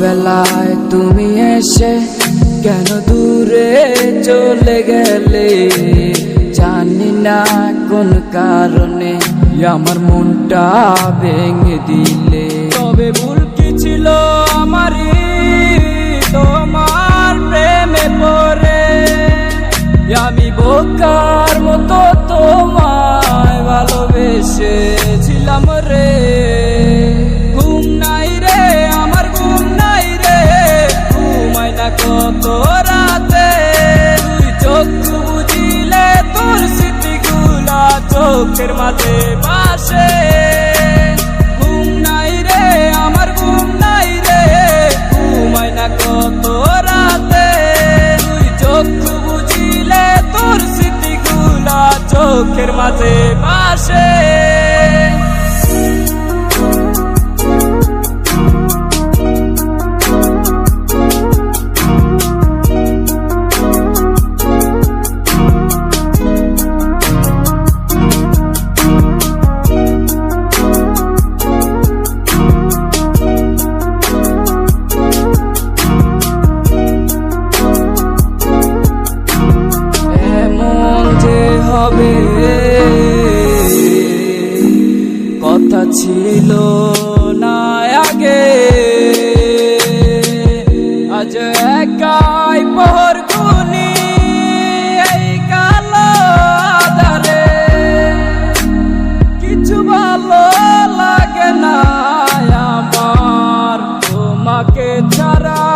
বেলায় তুমি এসে কেন দূরে চলে গেলে? জানি না কোন কারণে আমার মনটা ভেঙে দিলে। তবে ভুল কি ছিল আমারই? চোখের মাঝে পাশে। ঘুম নাই রে, আমার ঘুম নাই রে। ঘুমাই না কত রাতে। তুই চোখ বুঝিলে তোর স্মৃতিগুলা চোখের মাঝে ছিল না আগে। আজ একাই পর গুনি এই কালো আধারে। কিছু ভালো লাগে না আমার তোমাকে ছাড়া।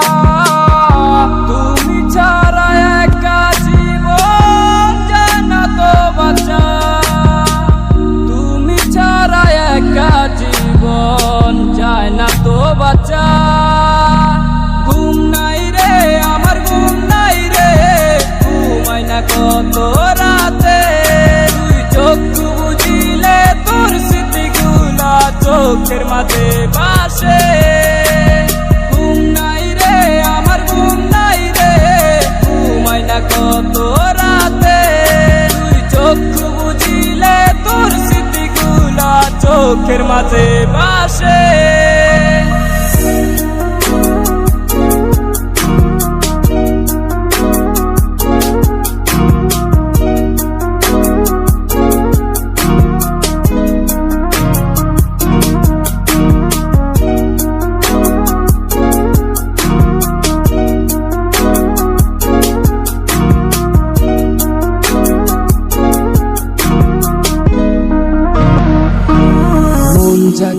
চোখের মাঝে বাসে।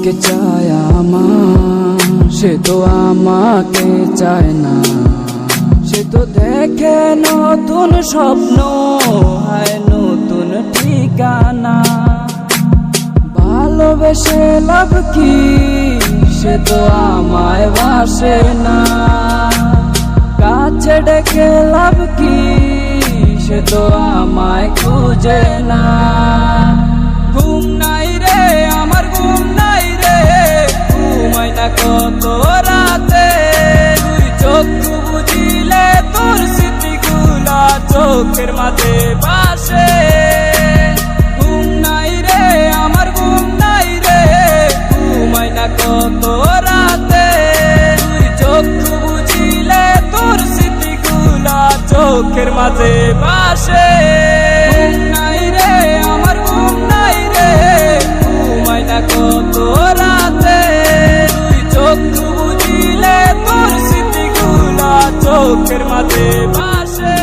যাকে চায় আমার, সে তো আমাকে চায় না। সে তো দেখে নতুন স্বপ্ন, হয় নতুন ঠিকানা। ভালোবেসে লাভ কি, সে তো আমায় বাসে না। কাছে ডেকে লাভ কি, সে তো আমায় খুঁজে না। কত রাতে তুই চোখ বুঝিলে তোর স্মৃতিগুলা চোখের মাঝে বাসে ঘুম নাই রে, আমার ঘুম নাই রে, ঘুমাই না কত রাতে। তুই চোখ বুঝিলে তোর স্মৃতিগুলা চোখের মাঝে বাসে বুঝিলে মাঝে ভাসে।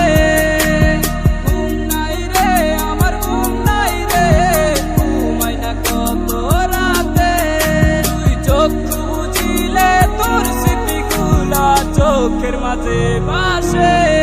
চোখের মাঝে বাসে